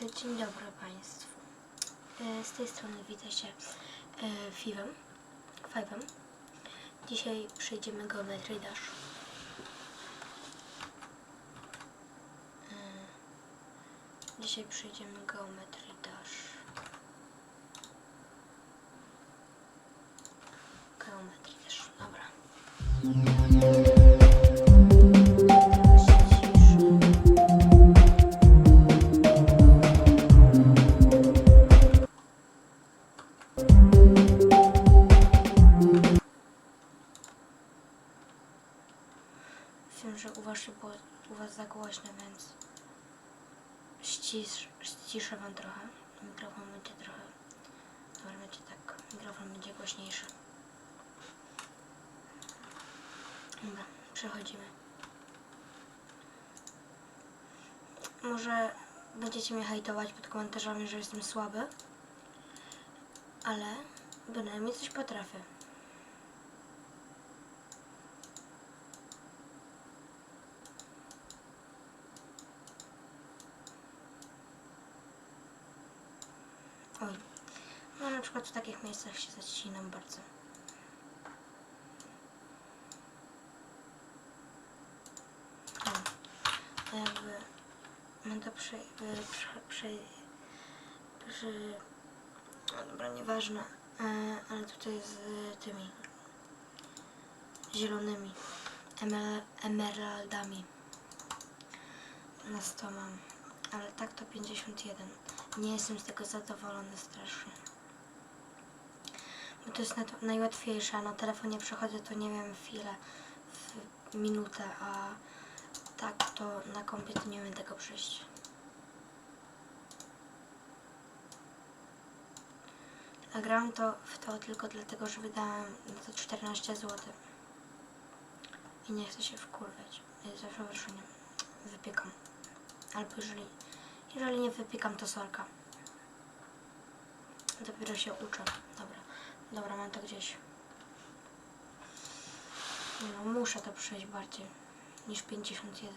Dzień dobry Państwu. E, Z tej strony wita się e, Fiwem, Five'em. Dzisiaj przejdziemy Geometry. E, Dzisiaj przejdziemy Geometry Dash. Geometry Dash, dobra. Wiem, że u was było u was za głośno, więc ścisz, ściszę wam trochę. Mikrofon będzie trochę. Dobra, będzie tak. Mikrofon będzie głośniejszy. Dobra, przechodzimy. Może będziecie mnie hejtować pod komentarzami, że jestem słaby, ale bynajmniej coś potrafię. Oj. No na przykład w takich miejscach się zacinam bardzo. To jakby to przy, y, przy, przy, przy no dobra, nieważne, e, ale tutaj z tymi zielonymi emer, emeraldami na 100 mam, ale tak to 51. Nie jestem z tego zadowolony strasznie. To jest najłatwiejsze, na telefonie przechodzę to nie wiem w ile, w minutę, a tak to na kompie to nie wiem tego przejść. A gram to w to tylko dlatego, że wydałem na to 14 zł. I nie chcę się wkurwać. Ja zawsze wrażenie wypiekam. Albo jeżeli, jeżeli nie wypiekam, to sorka. Dopiero się uczę. Dobra, dobra, mam to gdzieś. No, muszę to przejść bardziej niż 51.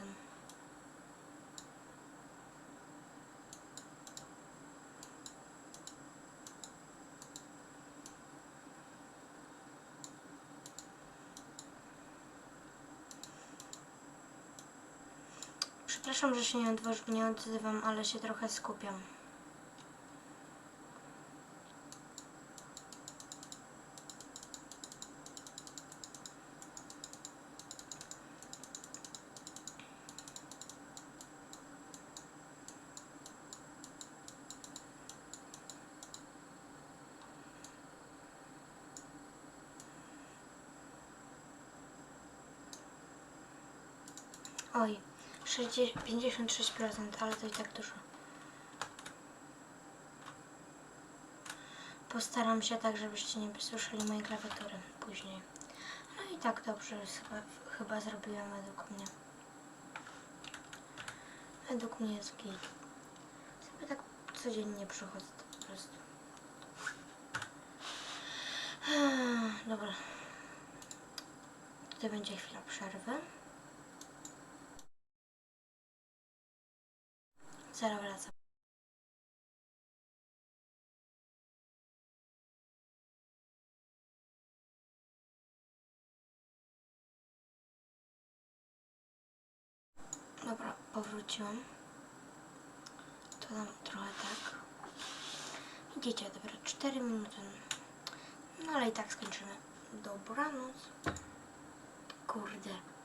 Przepraszam, że się nie, odwoż- nie odzywam, ale się trochę skupiam. Oj, 60, 56%, ale to i tak dużo. Postaram się tak, żebyście nie słyszeli mojej klawiatury później. No i tak dobrze chyba, chyba zrobiłem według mnie. Według mnie jest git. Sobie tak codziennie przychodzę po prostu. Dobra. Tutaj będzie chwila przerwy. Zaraz wracam. Dobra, powróciłam. To tam trochę tak. Idziecie, dopiero 4 minuty. No ale i tak skończymy. Dobranoc. Kurde.